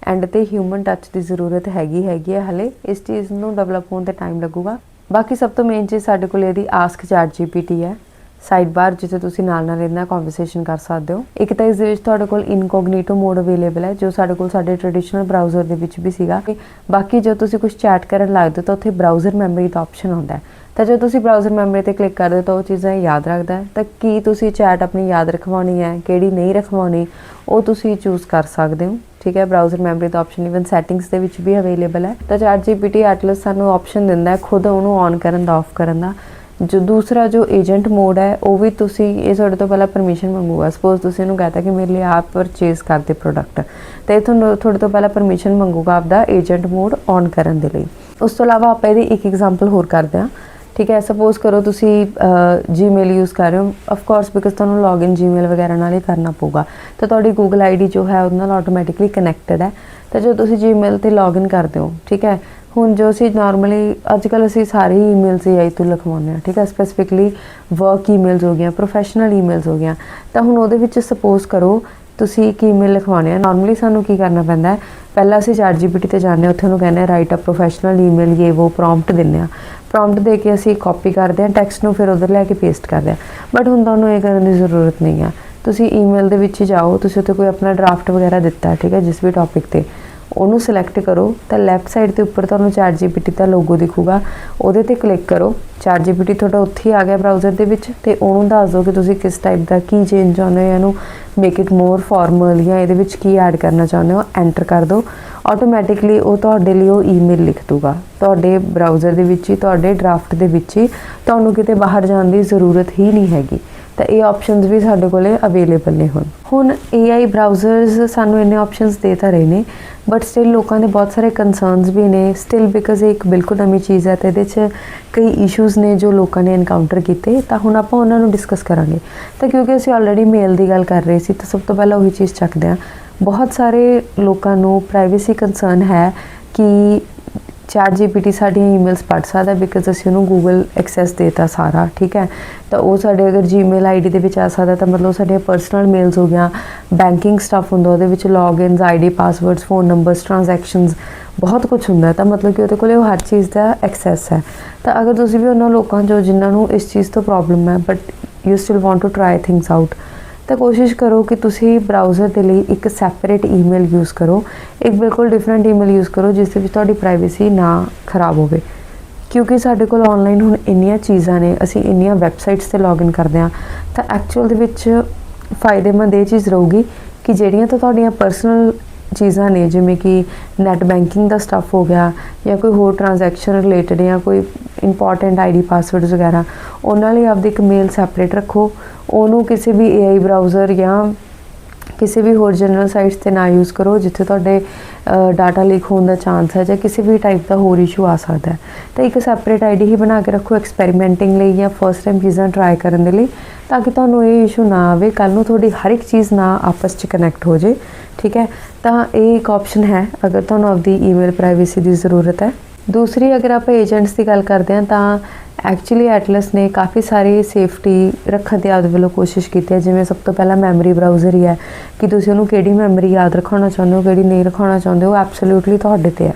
ਐਂਡ ਤੇ ਹਿਊਮਨ ਟੱਚ ਦੀ ਜ਼ਰੂਰਤ ਹੈਗੀ ਹੈਗੀ ਹੈ ਹਲੇ। ਇਸ ਚੀਜ਼ ਨੂੰ ਡਿਵੈਲਪ ਹੋਣ ਤੇ ਟਾਈਮ ਲੱਗੂਗਾ। ਬਾਕੀ ਸਭ ਤੋਂ ਮੇਨ ਚੀਜ਼ ਸਾਡੇ ਕੋਲ ਇਹਦੀ ਆਸਕ ਚੈਟ ਜੀਪੀਟੀ ਹੈ। ਸਾਈਡ ਬਾਰ ਜਿੱਥੇ ਤੁਸੀਂ ਨਾਲ ਨਾਲ ਇਹਨਾਂ ਨਾਲ ਕਨਵਰਸੇਸ਼ਨ ਕਰ ਸਕਦੇ ਹੋ। ਇੱਕ ਤਾਂ ਇਸ ਦੇ ਵਿੱਚ ਤੁਹਾਡੇ ਕੋਲ ਇਨਕੋਗਨੀਟੋ ਮੋਡ ਅਵੇਲੇਬਲ ਹੈ, ਜੋ ਸਾਡੇ ਕੋਲ ਸਾਡੇ ਟ੍ਰੈਡੀਸ਼ਨਲ ਬਰਾਊਜ਼ਰ ਦੇ ਵਿੱਚ ਵੀ ਸੀਗਾ। ਬਾਕੀ ਜਦੋਂ ਤੁਸੀਂ ਕੁਝ ਚੈਟ ਕਰਨ ਲੱਗਦੇ ਹੋ ਤਾਂ ਉੱਥੇ ਬਰਾਊਜ਼ਰ ਮੈਮਰੀ ਦਾ ਆਪਸ਼ਨ ਆਉਂਦਾ ਹੈ। ਤਾਂ ਜਦੋਂ ਤੁਸੀਂ ਬਰਾਊਜ਼ਰ ਮੈਮਰੀ ਤੇ ਕਲਿੱਕ ਕਰਦੇ ਹੋ ਤਾਂ ਉਹ ਚੀਜ਼ਾਂ ਯਾਦ ਰੱਖਦਾ ਹੈ। ਤਾਂ ਕੀ ਤੁਸੀਂ ਚੈਟ ਆਪਣੀ ਯਾਦ ਰਖਵਾਉਣੀ ਹੈ, ਕਿਹੜੀ ਨਹੀਂ ਰਖਵਾਉਣੀ, ਉਹ ਤੁਸੀਂ ਚੂਜ਼ ਕਰ ਸਕਦੇ ਹੋ। ਠੀਕ ਹੈ ਬਰਾਊਜ਼ਰ ਮੈਮਰੀ ਦਾ ਆਪਸ਼ਨ ਇਵਨ ਸੈਟਿੰਗਸ ਦੇ ਵਿੱਚ ਵੀ ਅਵੇਲੇਬਲ ਹੈ। ਤਾਂ ChatGPT Atlas ਸਾਨੂੰ ਆਪਸ਼ਨ ਦਿੰਦਾ ਹੈ ਖੁਦ ਉਹਨੂੰ ਔਨ ਕਰਨ ਦਾ ਆਫ ਕਰਨ ਦਾ। ਜੋ ਦੂਸਰਾ ਜੋ ਏਜੰਟ ਮੋਡ ਹੈ, ਉਹ ਵੀ ਤੁਸੀਂ ਇਹ ਤੁਹਾਡੇ ਤੋਂ ਪਹਿਲਾਂ ਪਰਮਿਸ਼ਨ ਮੰਗੂਗਾ। ਸਪੋਜ਼ ਤੁਸੀਂ ਇਹਨੂੰ ਕਹਤਾ ਕਿ ਮੇਰੇ ਲਈ ਆਪ ਪਰਚੇਸ ਕਰਦੇ ਪ੍ਰੋਡਕਟ ਤੇ ਇਹ ਤੁਹਾਨੂੰ ਤੁਹਾਡੇ ਤੋਂ ਪਹਿਲਾਂ ਪਰਮਿਸ਼ਨ ਮੰਗੂਗਾ ਆਪਦਾ ਏਜੰਟ ਮੋਡ ਔਨ ਕਰਨ ਦੇ ਲਈ। ਉਸ ਤੋਂ ਇਲਾਵਾ ਆਪਾਂ ਇਹਦੀ ਇੱਕ ਐਗਜ਼ਾਮਪਲ ਹੋਰ ਕਰਦੇ ਹਾਂ। ਠੀਕ ਹੈ ਸਪੋਜ਼ ਕਰੋ ਤੁਸੀਂ ਜੀਮੇਲ ਯੂਜ਼ ਕਰ ਰਹੇ ਹੋ। ਆਫ ਕੋਰਸ ਬਿਕਾਜ਼ ਤੁਹਾਨੂੰ ਲੌਗਇਨ ਜੀਮੇਲ ਵਗੈਰਾ ਨਾਲ ਹੀ ਕਰਨਾ ਪਊਗਾ। ਤਾਂ ਤੁਹਾਡੀ ਗੂਗਲ ਆਈਡੀ ਜੋ ਹੈ, ਉਹਦੇ ਨਾਲ ਆਟੋਮੈਟਿਕਲੀ ਕਨੈਕਟਡ ਹੈ। ਤਾਂ ਜਦੋਂ ਤੁਸੀਂ ਜੀਮੇਲ ਤੇ ਲੌਗਇਨ ਕਰਦੇ ਹੋ, ਠੀਕ ਹੈ ਹੁਣ ਜੋ ਅਸੀਂ ਨਾਰਮਲੀ ਅੱਜ ਕੱਲ ਅਸੀਂ ਸਾਰੇ ਹੀ ਈਮੇਲਸ AI ਤੋਂ ਲਿਖਵਾਉਂਦੇ ਹਾਂ, ਠੀਕ ਹੈ? ਸਪੈਸੀਫਿਕਲੀ ਵਰਕ ਈਮੇਲਸ ਹੋ ਗਈਆਂ ਪ੍ਰੋਫੈਸ਼ਨਲ ਈਮੇਲਸ ਹੋ ਗਈਆਂ, ਤਾਂ ਹੁਣ ਉਹਦੇ ਵਿੱਚ ਸਪੋਜ਼ ਕਰੋ ਤੁਸੀਂ ਇੱਕ ਈਮੇਲ ਲਿਖਵਾਉਣੀ ਆ। ਨਾਰਮਲੀ ਸਾਨੂੰ ਕੀ ਕਰਨਾ ਪੈਂਦਾ ਹੈ? ਪਹਿਲਾਂ ਅਸੀਂ ChatGPT ਤੇ ਜਾਂਦੇ ਹਾਂ, ਉੱਥੇ ਉਹਨੂੰ ਕਹਿੰਦੇ ਆ ਰਾਈਟ ਅ ਪ੍ਰੋਫੈਸ਼ਨਲ ਈਮੇਲ ਇਹ ਉਹ ਪ੍ਰੌਂਪਟ ਦਿੰਦੇ ਆ ਪ੍ਰੌਂਪਟ ਦੇ ਕੇ ਅਸੀਂ ਕਾਪੀ ਕਰਦੇ ਹਾਂ ਟੈਕਸਟ ਨੂੰ ਫਿਰ ਉਧਰ ਲੈ ਕੇ ਪੇਸਟ ਕਰਦੇ ਹਾਂ। ਬਟ ਹੁਣ ਤੁਹਾਨੂੰ ਇਹ ਕਰਨ ਦੀ ਜ਼ਰੂਰਤ ਨਹੀਂ ਆ। ਤੁਸੀਂ ਈਮੇਲ ਦੇ ਵਿੱਚ ਜਾਓ, ਤੁਸੀਂ ਉੱਥੇ ਕੋਈ ਆਪਣਾ ਡਰਾਫਟ ਵਗੈਰਾ ਦਿੱਤਾ, ਠੀਕ ਹੈ? ਜਿਸ ਵੀ ਟੌਪਿਕ ਤੇ। ਉਹਨੂੰ ਸਿਲੈਕਟ ਕਰੋ, ਤਾਂ ਲੈਫਟ ਸਾਈਡ ਤੇ ਉੱਪਰ ਤੁਹਾਨੂੰ ChatGPT ਦਾ ਲੋਗੋ ਦਿਖੂਗਾ। ਉਹਦੇ ਤੇ ਕਲਿੱਕ ਕਰੋ। ChatGPT ਤੁਹਾਡਾ ਉੱਥੇ ਹੀ ਆ ਗਿਆ ਬ੍ਰਾਊਜ਼ਰ ਦੇ ਵਿੱਚ ਤੇ ਉਹਨੂੰ ਦੱਸ ਦਿਓ ਕਿ ਤੁਸੀਂ ਕਿਸ ਟਾਈਪ ਦਾ ਕੀ ਚੇਂਜ ਚਾਹੁੰਦੇ ਹੋ ਇਹਨੂੰ ਮੇਕ ਇਟ ਮੋਰ ਫਾਰਮਲ ਜਾਂ ਇਹਦੇ ਵਿੱਚ ਕੀ ਐਡ ਕਰਨਾ ਚਾਹੁੰਦੇ ਹੋ ਐਂਟਰ ਕਰ ਦਿਓ। ਆਟੋਮੈਟਿਕਲੀ ਉਹ ਤੁਹਾਡੇ ਲਈ ਉਹ ਈਮੇਲ ਲਿਖ ਦੂਗਾ। ਤੁਹਾਡੇ ਬ੍ਰਾਊਜ਼ਰ ਦੇ ਵਿੱਚ ਹੀ, ਤੁਹਾਡੇ ਡਰਾਫਟ ਦੇ ਵਿੱਚ ਹੀ। ਤੁਹਾਨੂੰ ਕਿਤੇ ਬਾਹਰ ਜਾਣ ਦੀ ਜ਼ਰੂਰਤ ਹੀ ਨਹੀਂ ਹੈਗੀ। ਤਾਂ ਇਹ ਆਪਸ਼ਨਸ ਵੀ ਸਾਡੇ ਕੋਲੇ ਅਵੇਲੇਬਲ ਨੇ ਹੁਣ। ਹੁਣ AI ਬ੍ਰਾਊਜ਼ਰਸ ਸਾਨੂੰ ਇੰਨੇ ਆਪਸ਼ਨਸ ਦੇ ਤਾਂ ਰਹੇ ਨੇ ਬਟ ਸਟਿਲ ਲੋਕਾਂ ਦੇ ਬਹੁਤ ਸਾਰੇ ਕਨਸਰਨਸ ਵੀ ਨੇ। ਸਟਿਲ ਬਿਕਾਜ਼ ਇਹ ਇੱਕ ਬਿਲਕੁਲ ਨਵੀਂ ਚੀਜ਼ ਹੈ ਤੇ ਇਹਦੇ 'ਚ ਕਈ ਇਸ਼ੂਜ਼ ਨੇ ਜੋ ਲੋਕਾਂ ਨੇ ਐਨਕਾਊਂਟਰ ਕੀਤੇ, ਤਾਂ ਹੁਣ ਆਪਾਂ ਉਹਨਾਂ ਨੂੰ ਡਿਸਕਸ ਕਰਾਂਗੇ। ਤਾਂ ਕਿਉਂਕਿ ਅਸੀਂ ਆਲਰੇਡੀ ਮੇਲ ਦੀ ਗੱਲ ਕਰ ਰਹੇ ਸੀ, ਤਾਂ ਸਭ ਤੋਂ ਪਹਿਲਾਂ ਉਹੀ ਚੀਜ਼ ਚੱਕਦੇ ਹਾਂ। ਬਹੁਤ ਸਾਰੇ ਲੋਕਾਂ ਨੂੰ ਪ੍ਰਾਈਵੇਸੀ ਕੰਸਰਨ ਹੈ ਕਿ ਚੈਟ ਜੀਪੀਟੀ ਸਾਡੀਆਂ ਈਮੇਲਸ ਪੜ੍ਹ ਸਕਦਾ ਬਿਕਾਜ਼ ਅਸੀਂ ਉਹਨੂੰ ਗੂਗਲ ਐਕਸੈਸ ਦੇਤਾ ਸਾਰਾ, ਠੀਕ ਹੈ? ਤਾਂ ਉਹ ਸਾਡੇ ਅਗਰ ਜੀਮੇਲ ਆਈਡੀ ਦੇ ਵਿੱਚ ਆ ਸਕਦਾ, ਤਾਂ ਮਤਲਬ ਸਾਡੀਆਂ ਪਰਸਨਲ ਮੇਲਸ ਹੋ ਗਿਆ ਬੈਂਕਿੰਗ ਸਟੱਫ ਹੁੰਦਾ, ਉਹਦੇ ਵਿੱਚ logins ID passwords phone numbers transactions ਬਹੁਤ ਕੁਝ ਹੁੰਦਾ ਤਾਂ ਮਤਲਬ ਕਿ ਉਹਦੇ ਕੋਲੇ ਉਹ ਹਰ ਚੀਜ਼ ਦਾ ਐਕਸੈਸ ਹੈ। ਤਾਂ ਅਗਰ ਤੁਸੀਂ ਵੀ ਉਹਨਾਂ ਲੋਕਾਂ ਚੋਂ ਜਿਨ੍ਹਾਂ ਨੂੰ ਇਸ ਚੀਜ਼ ਤੋਂ ਪ੍ਰੋਬਲਮ ਹੈ but you still want to try things out ਤਾਂ ਕੋਸ਼ਿਸ਼ ਕਰੋ ਕਿ ਤੁਸੀਂ ਬਰਾਊਜ਼ਰ ਦੇ ਲਈ ਇੱਕ ਸੈਪਰੇਟ ਈਮੇਲ ਯੂਜ਼ ਕਰੋ। ਇੱਕ ਬਿਲਕੁਲ ਡਿਫਰੈਂਟ ਈਮੇਲ ਯੂਜ਼ ਕਰੋ, ਜਿਸ ਦੇ ਵਿੱਚ ਤੁਹਾਡੀ ਪ੍ਰਾਈਵੇਸੀ ਨਾ ਖਰਾਬ ਹੋਵੇ। ਕਿਉਂਕਿ ਸਾਡੇ ਕੋਲ ਆਨਲਾਈਨ ਹੁਣ ਇੰਨੀਆਂ ਚੀਜ਼ਾਂ ਨੇ, ਅਸੀਂ ਇੰਨੀਆਂ ਵੈਬਸਾਈਟਸ ਤੇ ਲੌਗਇਨ ਕਰਦੇ ਹਾਂ, ਤਾਂ ਐਕਚੁਅਲ ਦੇ ਵਿੱਚ ਫਾਇਦੇਮੰਦ ਇਹ ਚੀਜ਼ ਰਹੂਗੀ ਕਿ ਜਿਹੜੀਆਂ ਤਾਂ ਤੁਹਾਡੀਆਂ ਪਰਸਨਲ ਚੀਜ਼ਾਂ ਨੇ, ਜਿਵੇਂ ਕਿ ਨੈਟ ਬੈਂਕਿੰਗ ਦਾ ਸਟੱਫ ਹੋ ਗਿਆ ਜਾਂ ਕੋਈ ਹੋਰ ਟ੍ਰਾਂਜੈਕਸ਼ਨ ਰਿਲੇਟਡ ਜਾਂ ਕੋਈ ਇੰਪੋਰਟੈਂਟ ਆਈਡੀ ਪਾਸਵਰਡਸ ਵਗੈਰਾ, ਉਹਨਾਂ ਲਈ ਆਪਦੀ ਇੱਕ ਮੇਲ ਸੈਪਰੇਟ ਰੱਖੋ। ਉਹਨੂੰ ਕਿਸੇ ਵੀ AI ਬਰਾਊਜ਼ਰ ਜਾਂ ਕਿਸੇ ਵੀ ਹੋਰ ਜਨਰਲ ਸਾਈਟਸ ਤੇ ਨਾ ਯੂਜ਼ ਕਰੋ, ਜਿੱਥੇ ਤੁਹਾਡੇ ਡਾਟਾ ਲੀਕ ਹੋਣ ਦਾ ਚਾਂਸ ਹੈ ਜਾਂ ਕਿਸੇ ਵੀ ਟਾਈਪ ਦਾ ਹੋਰ ਇਸ਼ੂ ਆ ਸਕਦਾ ਹੈ। ਤਾਂ ਇੱਕ ਸੈਪਰੇਟ ਆਈਡੀ ਹੀ ਬਣਾ ਕੇ ਰੱਖੋ ਐਕਸਪੈਰੀਮੈਂਟਿੰਗ ਲਈ ਜਾਂ ਫਰਸਟ ਟਾਈਮ ਚੀਜ਼ਾਂ ਟਰਾਈ ਕਰਨ ਦੇ ਲਈ, ਤਾਂ ਕਿ ਤੁਹਾਨੂੰ ਇਹ ਇਸ਼ੂ ਨਾ ਆਵੇ। ਕੱਲ ਨੂੰ ਤੁਹਾਡੀ ਹਰ ਇੱਕ ਚੀਜ਼ ਨਾ ਆਪਸ 'ਚ ਕਨੈਕਟ ਹੋ ਜੇ, ਠੀਕ ਹੈ? ਤਾਂ ਇਹ ਇੱਕ ਆਪਸ਼ਨ ਹੈ, ਅਗਰ ਤੁਹਾਨੂੰ ਆਪਦੀ ਈਮੇਲ ਪ੍ਰਾਈਵੇਸੀ ਦੀ ਜ਼ਰੂਰਤ ਹੈ। ਦੂਸਰੀ, ਅਗਰ ਆਪਾਂ ਏਜੰਟਸ ਦੀ ਗੱਲ ਕਰਦੇ ਹਾਂ, ਤਾਂ ਐਕਚੁਅਲੀ ਐਟਲਸ ਨੇ ਕਾਫੀ ਸਾਰੀ ਸੇਫਟੀ ਰੱਖਣ ਦੀ ਆਪਦੇ ਵੱਲੋਂ ਕੋਸ਼ਿਸ਼ ਕੀਤੀ ਹੈ। ਜਿਵੇਂ ਸਭ ਤੋਂ ਪਹਿਲਾਂ ਮੈਮਰੀ ਬਰਾਊਜ਼ਰ ਹੀ ਹੈ। ਕਿ ਤੁਸੀਂ ਉਹਨੂੰ ਕਿਹੜੀ ਮੈਮਰੀ ਯਾਦ ਰੱਖਣਾ ਚਾਹੁੰਦੇ ਹੋ, ਕਿਹੜੀ ਨਹੀਂ ਰੱਖਣਾ ਚਾਹੁੰਦੇ ਹੋ ਐਬਸੋਲੂਟਲੀ ਤੁਹਾਡੇ ਤੇ ਹੈ।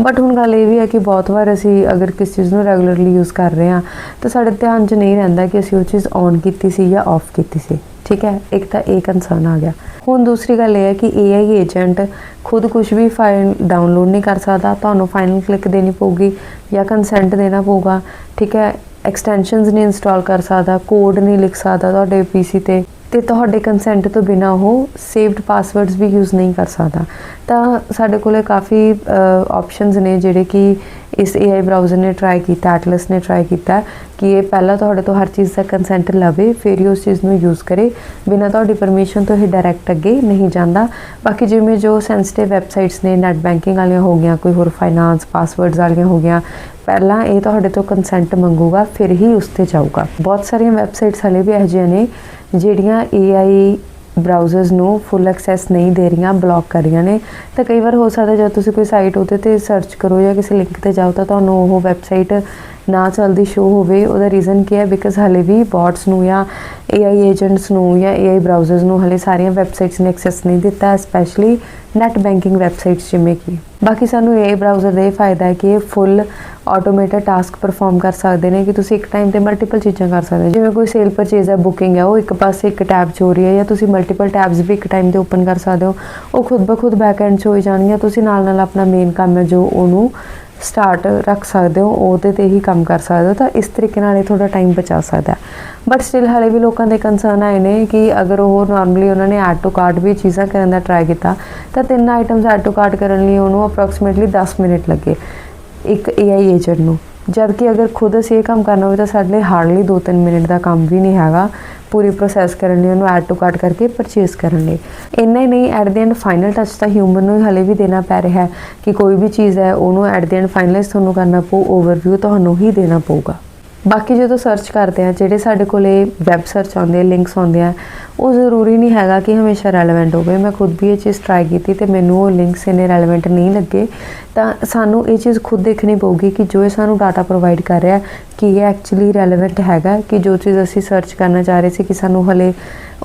ਬਟ ਹੁਣ ਗੱਲ ਇਹ ਵੀ ਹੈ ਕਿ ਬਹੁਤ ਵਾਰ ਅਸੀਂ ਅਗਰ ਕਿਸ ਚੀਜ਼ ਨੂੰ ਰੈਗੂਲਰਲੀ ਯੂਜ਼ ਕਰ ਰਹੇ ਹਾਂ, ਤਾਂ ਸਾਡੇ ਧਿਆਨ 'ਚ ਨਹੀਂ ਰਹਿੰਦਾ ਕਿ ਅਸੀਂ ਉਹ ਚੀਜ਼ ਔਨ ਕੀਤੀ ਸੀ ਜਾਂ ਆਫ ਕੀਤੀ ਸੀ। ਠੀਕ ਹੈ? ਇੱਕ ਤਾਂ ਇਹ ਕੰਸਰਨ ਆ ਗਿਆ। ਹੁਣ ਦੂਸਰੀ ਗੱਲ ਇਹ ਹੈ ਕਿ AI ਏਜੰਟ ਖੁਦ ਕੁਝ ਵੀ ਫਾਈਲ ਡਾਊਨਲੋਡ ਨਹੀਂ ਕਰ ਸਕਦਾ, ਤੁਹਾਨੂੰ ਫਾਈਨਲ ਕਲਿੱਕ ਦੇਣੀ ਪਊਗੀ ਜਾਂ ਕੰਸੈਂਟ ਦੇਣਾ ਪਊਗਾ। ਠੀਕ ਹੈ? ਐਕਸਟੈਂਸ਼ਨਸ ਨਹੀਂ ਇੰਸਟਾਲ ਕਰ ਸਕਦਾ ਕੋਡ ਨਹੀਂ ਲਿਖ ਸਕਦਾ ਤੁਹਾਡੇ ਪੀਸੀ ਤੇ। ਤੇ ਤੁਹਾਡੇ ਕੰਸੈਂਟ ਤੋਂ ਬਿਨਾ ਉਹ ਸੇਵਡ ਪਾਸਵਰਡਸ ਵੀ ਯੂਜ਼ ਨਹੀਂ ਕਰ ਸਕਦਾ। ਤਾਂ ਸਾਡੇ ਕੋਲੇ ਕਾਫੀ ਆਪਸ਼ਨਸ ਨੇ ਜਿਹੜੇ ਕਿ ਇਸ AI ਬਰਾਊਜ਼ਰ ਨੇ ਟਰਾਈ ਕੀਤਾ ਐਟਲਸ ਨੇ ਟਰਾਈ ਕੀਤਾ ਕਿ ਇਹ ਪਹਿਲਾਂ ਤੁਹਾਡੇ ਤੋਂ ਹਰ ਚੀਜ਼ ਦਾ ਕੰਸੈਂਟ ਲਵੇ, ਫਿਰ ਹੀ ਉਸ ਚੀਜ਼ ਨੂੰ ਯੂਜ਼ ਕਰੇ। ਬਿਨਾਂ ਤੁਹਾਡੀ ਪਰਮਿਸ਼ਨ ਤੋਂ ਇਹ ਡਾਇਰੈਕਟ ਅੱਗੇ ਨਹੀਂ ਜਾਂਦਾ। ਬਾਕੀ ਜਿਵੇਂ ਜੋ ਸੈਂਸਿਟਿਵ ਵੈਬਸਾਈਟਸ ਨੇ ਨੈਟ ਬੈਂਕਿੰਗ ਵਾਲੀਆਂ ਹੋ ਗਈਆਂ, ਕੋਈ ਹੋਰ ਫਾਈਨਾਂਸ ਪਾਸਵਰਡਸ ਵਾਲੀਆਂ ਹੋ ਗਈਆਂ, ਪਹਿਲਾਂ ਇਹ ਤੁਹਾਡੇ ਤੋਂ ਕੰਸੈਂਟ ਮੰਗੂਗਾ, ਫਿਰ ਹੀ ਉਸ ਤੇ ਜਾਊਗਾ। ਬਹੁਤ ਸਾਰੀਆਂ ਵੈਬਸਾਈਟਸ ਹਲੇ ਵੀ ਇਹੋ ਜਿਹੀਆਂ ਨੇ, ਜਿਹੜੀਆਂ AI ਬਰਾਊਜ਼ਰਸ ਨੂੰ ਫੁੱਲ ਐਕਸੈਸ ਨਹੀਂ ਦੇ ਰਹੀਆਂ ਬਲੌਕ ਕਰ ਰਹੀਆਂ ਨੇ। ਤਾਂ ਕਈ ਵਾਰ ਹੋ ਸਕਦਾ ਜਦ ਤੁਸੀਂ ਕੋਈ ਸਾਈਟ ਉਹਦੇ ਤੇ ਸਰਚ ਕਰੋ ਜਾਂ ਕਿਸੇ ਲਿੰਕ ਤੇ ਜਾਓ, ਤਾਂ ਤੁਹਾਨੂੰ ਉਹ ਵੈਬਸਾਈਟ ਨਾ ਚੱਲਦੀ ਸ਼ੋ ਹੋਵੇ। ਉਹਦਾ ਰੀਜ਼ਨ ਕੀ ਹੈ? ਬਿਕਾਜ਼ ਹਲੇ ਵੀ ਬੌਟਸ ਨੂੰ ਜਾਂ AI ਏਜੰਟਸ ਨੂੰ ਜਾਂ AI ਬਰਾਊਜ਼ਰਸ ਨੂੰ ਹਲੇ ਸਾਰੀਆਂ ਵੈਬਸਾਈਟਸ ਨੇ ਐਕਸੈਸ ਨਹੀਂ ਦਿੱਤਾ ਸਪੈਸ਼ਲੀ ਨੈਟ ਬੈਂਕਿੰਗ ਵੈਬਸਾਈਟਸ ਜਿਵੇਂ ਕਿ। ਬਾਕੀ ਸਾਨੂੰ AI ਬਰਾਊਜ਼ਰ ਦਾ ਇਹ ਫਾਇਦਾ ਹੈ ਕਿ ਇਹ ਫੁੱਲ ਆਟੋਮੇਟਡ ਟਾਸਕ ਪਰਫਾਰਮ ਕਰ ਸਕਦੇ ਨੇ, ਕਿ ਤੁਸੀਂ ਇੱਕ ਟਾਈਮ ਤੇ ਮਲਟੀਪਲ ਚੀਜ਼ਾਂ ਕਰ ਸਕਦੇ ਹੋ। ਜਿਵੇਂ ਕੋਈ ਸੇਲ ਪਰਚੇਜ਼ ਹੈ ਬੁਕਿੰਗ ਹੈ, ਉਹ ਇੱਕ ਪਾਸੇ ਇੱਕ ਟੈਬ 'ਚ ਹੋ ਰਹੀ ਹੈ ਜਾਂ ਤੁਸੀਂ ਮਲਟੀਪਲ ਟੈਬਸ ਵੀ ਇੱਕ ਟਾਈਮ ਤੇ ਓਪਨ ਕਰ ਸਕਦੇ ਹੋ। ਉਹ ਖੁਦ ਬਖੁਦ ਬੈਕਐਂਡ 'ਚ ਹੋਈ ਜਾਣਗੀਆਂ, ਤੁਸੀਂ ਨਾਲ ਨਾਲ ਆਪਣਾ ਮੇਨ ਕੰਮ ਹੈ ਜੋ ਉਹਨੂੰ ਸਟਾਰਟ ਰੱਖ ਸਕਦੇ ਹੋ, ਉਹਦੇ ਤੇ ਹੀ ਕੰਮ ਕਰ ਸਕਦੇ ਹੋ, ਤਾਂ ਇਸ ਤਰੀਕੇ ਨਾਲ ਇਹ ਥੋੜਾ ਟਾਈਮ ਬਚਾ ਸਕਦਾ ਬਟ ਸਟਿਲ ਹਾਲੇ ਵੀ ਲੋਕਾਂ ਦੇ ਕੰਸਰਨ ਆਏ ਨੇ ਕਿ ਅਗਰ ਉਹ ਨਾਰਮਲੀ ਉਹਨਾਂ ਨੇ ਐਡ ਟੂ ਕਾਰਟ ਵੀ ਚੀਜ਼ਾਂ ਕਰਨ ਦਾ ਟਰਾਈ ਕੀਤਾ, ਤਾਂ ਤਿੰਨ ਆਈਟਮਸ ਐਡ ਟੂ ਕਾਰਟ ਕਰਨ ਲਈ ਉਹਨੂੰ ਅਪਰੋਕਸੀਮੇਟਲੀ 10 ਮਿੰਟ ਲੱਗੇ। ਇੱਕ AI ਏਜੰਟ ਨੂੰ। ਜਦ ਕਿ ਅਗਰ ਖੁਦ ਅਸੀਂ ਇਹ ਕੰਮ ਕਰਨਾ ਹੋਵੇ ਤਾਂ ਸਾਡੇ ਲਈ ਹਾਰਡਲੀ 2-3 ਮਿੰਟ ਦਾ ਕੰਮ ਵੀ ਨਹੀਂ ਹੈਗਾ। ਪੂਰੀ ਪ੍ਰੋਸੈਸ ਕਰਨ ਲਈ ਉਹਨੂੰ ਐਡ ਟੂ ਕਾਰਟ ਕਰਕੇ ਪਰਚੇਸ ਕਰਨ ਲਈ। ਇੰਨਾ ਹੀ ਨਹੀਂ at the end final touch ਤਾਂ ਹਿਊਮਨ ਨੂੰ ਹਲੇ ਵੀ ਦੇਣਾ ਪੈ ਰਿਹਾ ਹੈ ਕਿ ਕੋਈ ਵੀ ਚੀਜ਼ ਹੈ, ਉਹਨੂੰ ਐਟ ਦੀ ਐਂਡ ਫਾਈਨਲਾਈਜ਼ ਤੁਹਾਨੂੰ ਕਰਨਾ ਪਊ ਓਵਰਵਿਊ ਤੁਹਾਨੂੰ ਹੀ ਦੇਣਾ ਪਊਗਾ। ਬਾਕੀ ਜਦੋਂ ਸਰਚ ਕਰਦੇ ਆ, ਜਿਹੜੇ ਸਾਡੇ ਕੋਲੇ ਵੈਬ ਸਰਚ ਆਉਂਦੇ ਲਿੰਕਸ ਆਉਂਦੇ ਆ, ਉਹ ਜ਼ਰੂਰੀ ਨਹੀਂ ਹੈਗਾ ਕਿ ਹਮੇਸ਼ਾ ਰੈਲੇਵੈਂਟ ਹੋਵੇ। ਮੈਂ ਖੁਦ ਵੀ ਇਹ ਚੀਜ਼ ਟਰਾਈ ਕੀਤੀ ਤੇ ਮੈਨੂੰ ਉਹ ਲਿੰਕਸ ਇਨੇ ਰੈਲੇਵੈਂਟ ਨਹੀਂ ਲੱਗੇ। ਤਾਂ ਸਾਨੂੰ ਇਹ ਚੀਜ਼ ਖੁਦ ਦੇਖਣੀ ਪਊਗੀ ਕਿ ਜੋ ਇਹ ਸਾਨੂੰ ਡਾਟਾ ਪ੍ਰੋਵਾਈਡ ਕਰ ਰਿਹਾ, ਕਿ ਇਹ ਐਕਚੁਅਲੀ ਰੈਲੇਵੈਂਟ ਹੈਗਾ, ਕਿ ਜੋ ਚੀਜ਼ ਅਸੀਂ ਸਰਚ ਕਰਨਾ ਚਾਹ ਰਹੇ ਸੀ ਕਿ ਸਾਨੂੰ ਹਲੇ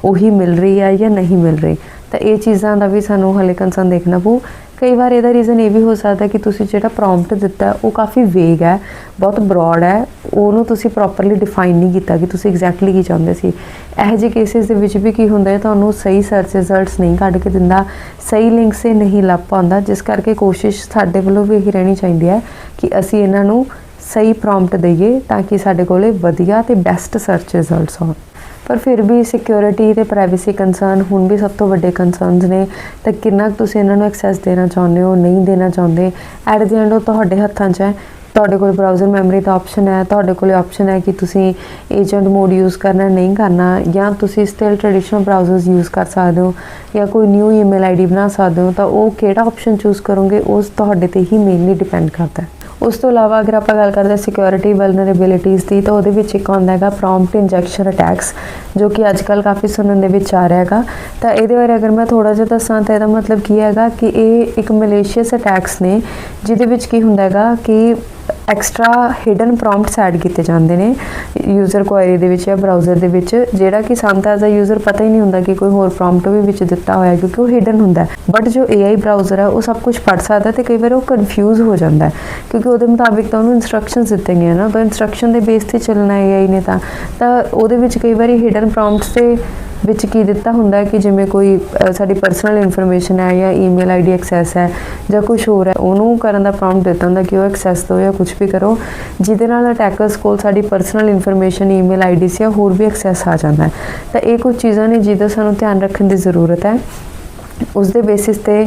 ਉਹੀ ਮਿਲ ਰਹੀ ਹੈ ਜਾਂ ਨਹੀਂ ਮਿਲ ਰਹੀ। ਤਾਂ ਇਹ ਚੀਜ਼ਾਂ ਦਾ ਵੀ ਸਾਨੂੰ ਹਲੇ ਕੰਸਰਨ ਦੇਖਣਾ ਪਊ। ਕਈ ਵਾਰ ਇਹਦਾ ਰੀਜ਼ਨ ਇਹ ਵੀ ਹੋ ਸਕਦਾ ਕਿ ਤੁਸੀਂ ਜਿਹੜਾ ਪ੍ਰੌਮਪਟ ਦਿੱਤਾ ਉਹ ਕਾਫੀ ਵੇਗ ਹੈ, ਬਹੁਤ ਬ੍ਰੌਡ ਹੈ, ਉਹਨੂੰ ਤੁਸੀਂ ਪ੍ਰੋਪਰਲੀ ਡਿਫਾਈਨ ਨਹੀਂ ਕੀਤਾ ਕਿ ਤੁਸੀਂ ਐਗਜ਼ੈਕਟਲੀ ਕੀ ਚਾਹੁੰਦੇ ਸੀ। ਇਹੋ ਜਿਹੇ ਕੇਸਿਸ ਦੇ ਵਿੱਚ ਵੀ ਕੀ ਹੁੰਦਾ ਹੈ, ਤੁਹਾਨੂੰ ਸਹੀ ਸਰਚ ਰਿਜ਼ਲਟਸ ਨਹੀਂ ਕੱਢ ਕੇ ਦਿੰਦਾ, ਸਹੀ ਲਿੰਕ ਸੇ ਨਹੀਂ ਲੱਭ ਪਾਉਂਦਾ, ਜਿਸ ਕਰਕੇ ਕੋਸ਼ਿਸ਼ ਸਾਡੇ ਵੱਲੋਂ ਵੀ ਇਹੀ ਰਹਿਣੀ ਚਾਹੀਦੀ ਹੈ ਕਿ ਅਸੀਂ ਇਹਨਾਂ ਨੂੰ ਸਹੀ ਪ੍ਰੌਮਪਟ ਦਈਏ ਤਾਂ ਕਿ ਸਾਡੇ ਕੋਲੇ ਵਧੀਆ ਤੇ ਬੈਸਟ ਸਰਚ ਰਿਜ਼ਲਟਸ ਹੋਣ। ਪਰ ਫਿਰ ਵੀ ਸਿਕਿਉਰਿਟੀ ਤੇ ਪ੍ਰਾਈਵੇਸੀ ਕੰਸਰਨ ਹੁਣ ਵੀ ਸਭ ਤੋਂ ਵੱਡੇ ਕੰਸਰਨਸ ਨੇ। ਤਾਂ ਕਿੰਨਾ ਕੁ ਤੁਸੀਂ ਇਹਨਾਂ ਨੂੰ ਐਕਸੈਸ ਦੇਣਾ ਚਾਹੁੰਦੇ ਹੋ, ਨਹੀਂ ਦੇਣਾ ਚਾਹੁੰਦੇ? ਐਟ ਦੀ ਐਂਡ ਉਹ ਤੁਹਾਡੇ ਹੱਥਾਂ 'ਚ ਹੈ। ਤੁਹਾਡੇ ਕੋਲ ਬਰਾਊਜ਼ਰ ਮੈਮਰੀ ਦਾ ਆਪਸ਼ਨ ਹੈ। ਤੁਹਾਡੇ ਕੋਲ ਆਪਸ਼ਨ ਹੈ ਕਿ ਤੁਸੀਂ ਏਜੰਟ ਮੋਡ ਯੂਜ਼ ਕਰਨਾ, ਨਹੀਂ ਕਰਨਾ, ਜਾਂ ਤੁਸੀਂ ਸਟਿਲ ਟ੍ਰੈਡੀਸ਼ਨਲ ਬਰਾਊਜ਼ਰਸ ਯੂਜ਼ ਕਰ ਸਕਦੇ ਹੋ, ਜਾਂ ਕੋਈ ਨਿਊ ਈਮੇਲ ਆਈਡੀ ਬਣਾ ਸਕਦੇ ਹੋ, ਤਾਂ ਉਹ ਕਿਹੜਾ ਆਪਸ਼ਨ ਚੂਜ਼ ਕਰੋਗੇ? ਉਸ ਤੁਹਾਡੇ ਤੇ ਹੀ ਮੇਨਲੀ ਡਿਪੈਂਡ ਕਰਦਾ ਹੈ। ਉਸ ਤੋਂ ਇਲਾਵਾ ਅਗਰ ਆਪਾਂ ਗੱਲ ਕਰਦੇ ਸਿਕਿਉਰਿਟੀ ਵਲਨਰੇਬਿਲਿਟੀਜ਼ ਦੀ, ਤਾਂ ਉਹਦੇ ਵਿੱਚ ਇੱਕ ਆਉਂਦਾ ਹੈਗਾ ਪ੍ਰੌਮਪਟ ਇੰਜੈਕਸ਼ਨ ਅਟੈਕਸ ਜੋ ਕਿ ਅੱਜ ਕੱਲ ਕਾਫੀ ਸੁਣਨ ਦੇ ਵਿੱਚ ਆ ਰਿਹਾ ਹੈਗਾ। ਤਾਂ ਇਹਦੇ ਬਾਰੇ ਅਗਰ ਮੈਂ ਥੋੜਾ ਜਿਹਾ ਦੱਸਾਂ, ਤਾਂ ਇਹਦਾ ਮਤਲਬ ਕੀ ਹੈਗਾ ਕਿ ਇਹ ਇੱਕ ਮਲੇਸ਼ੀਅਸ ਅਟੈਕਸ ਨੇ, ਜਿਹਦੇ ਵਿੱਚ ਕੀ ਹੁੰਦਾ ਹੈਗਾ ਕਿ ਐਕਸਟਰਾ ਹਿਡਨ ਪ੍ਰੌਮਪਟਸ ਐਡ ਕੀਤੇ ਜਾਂਦੇ ਨੇ ਯੂਜ਼ਰ ਕੁਐਰੀ ਦੇ ਵਿੱਚ ਜਾਂ ਬਰਾਊਜ਼ਰ ਦੇ ਵਿੱਚ, ਜਿਹੜਾ ਕਿ ਸਾਨੂੰ ਤਾਂ ਐਜ਼ ਅ ਯੂਜ਼ਰ ਪਤਾ ਹੀ ਨਹੀਂ ਹੁੰਦਾ ਕਿ ਕੋਈ ਹੋਰ ਪ੍ਰੌਮਪਟ ਵੀ ਵਿੱਚ ਦਿੱਤਾ ਹੋਇਆ ਕਿਉਂਕਿ ਉਹ ਹਿਡਨ ਹੁੰਦਾ ਬਟ ਜੋ AI ਬਰਾਊਜ਼ਰ ਹੈ, ਉਹ ਸਭ ਕੁਝ ਪੜ ਸਕਦਾ ਤੇ ਕਈ ਵਾਰ ਉਹ ਕਨਫਿਊਜ਼ ਹੋ ਜਾਂਦਾ ਕਿਉਂਕਿ ਉਹਦੇ ਮੁਤਾਬਿਕ ਤਾਂ ਉਹਨੂੰ ਇਨਸਟਰਕਸ਼ਨਸ ਦਿੱਤੇ ਗਏ ਨਾ। ਤਾਂ ਇਨਸਟਰਕਸ਼ਨ ਦੇ ਬੇਸ ਤੇ ਚੱਲਣਾ ਹੈ AI ਨੇ ਤਾਂ। ਤਾਂ ਉਹਦੇ ਵਿੱਚ ਕਈ ਵਾਰੀ ਹਿਡਨ ਪ੍ਰੌਮਪਟਸ ਤੇ ਵਿੱਚ ਕੀ ਦਿੱਤਾ ਹੁੰਦਾ ਕਿ ਜਿਵੇਂ ਕੋਈ ਸਾਡੀ ਪਰਸਨਲ ਇਨਫੋਰਮੇਸ਼ਨ ਹੈ ਜਾਂ ਈਮੇਲ ਆਈਡੀ ਐਕਸੈਸ ਹੈ ਜਾਂ ਕੁਝ ਹੋਰ ਹੈ, ਉਹਨੂੰ ਕਰਨ ਦਾ ਪ੍ਰੌਂਪਟ ਦਿੱਤਾ ਹੁੰਦਾ ਕਿ ਉਹ ਐਕਸੈਸ ਦਿਓ ਜਾਂ ਕੁਝ ਵੀ ਕਰੋ। ਜਿਹਦੇ ਨਾਲ ਅਟੈਕਰਸ ਕੋਲ ਸਾਡੀ ਪਰਸਨਲ ਇਨਫੋਰਮੇਸ਼ਨ ਈਮੇਲ ਆਈਡੀ ਸੀ ਜਾਂ ਹੋਰ ਵੀ ਐਕਸੈਸ ਆ ਜਾਂਦਾ ਹੈ। ਤਾਂ ਇਹ ਕੁਝ ਚੀਜ਼ਾਂ ਨੇ ਜਿਹਦਾ ਸਾਨੂੰ ਧਿਆਨ ਰੱਖਣ ਦੀ ਜ਼ਰੂਰਤ ਹੈ। ਉਸ ਦੇ ਬੇਸਿਸ ਤੇ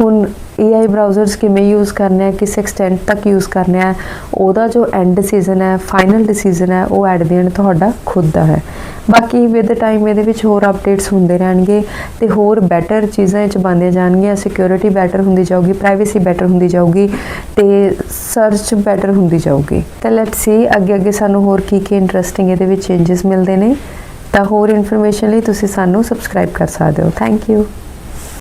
ਹੁਣ AI ਬ੍ਰਾਊਜ਼ਰਸ ਕਿਵੇਂ ਯੂਜ਼ ਕਰਨੇ ਆ, ਕਿਸ ਐਕਸਟੈਂਟ ਤੱਕ ਯੂਜ਼ ਕਰਨੇ ਆ, ਉਹਦਾ ਜੋ ਐਂਡ ਡਿਸੀਜਨ ਹੈ ਫਾਈਨਲ ਡਿਸੀਜਨ ਹੈ, ਉਹ ਐਟ ਦੀ ਐਂਡ ਤੁਹਾਡਾ ਖੁਦ ਦਾ ਹੈ। ਬਾਕੀ ਵਿਦ ਟਾਈਮ ਇਹਦੇ ਵਿੱਚ ਹੋਰ ਅਪਡੇਟਸ ਹੁੰਦੇ ਰਹਿਣਗੇ ਤੇ ਹੋਰ ਬੈਟਰ ਚੀਜ਼ਾਂ ਇਹ ਚ ਬਣਦੀਆਂ ਜਾਣਗੀਆਂ। ਸਿਕਿਉਰਿਟੀ ਬੈਟਰ ਹੁੰਦੀ ਜਾਊਗੀ ਪ੍ਰਾਈਵੇਸੀ ਬੈਟਰ ਹੁੰਦੀ ਜਾਊਗੀ ਤੇ ਸਰਚ ਬੈਟਰ ਹੁੰਦੀ ਜਾਊਗੀ। ਤਾਂ ਲੈਟਸ ਸੀ ਅੱਗੇ ਅੱਗੇ ਸਾਨੂੰ ਹੋਰ ਕੀ ਕੀ ਇੰਟਰਸਟਿੰਗ ਇਹਦੇ ਵਿੱਚ ਚੇਂਜਸ ਮਿਲਦੇ ਨੇ। ਤਾਂ ਹੋਰ ਇਨਫੋਰਮੇਸ਼ਨ ਲਈ ਤੁਸੀਂ ਸਾਨੂੰ ਸਬਸਕ੍ਰਾਈਬ ਕਰ ਸਕਦੇ ਹੋ। Thank you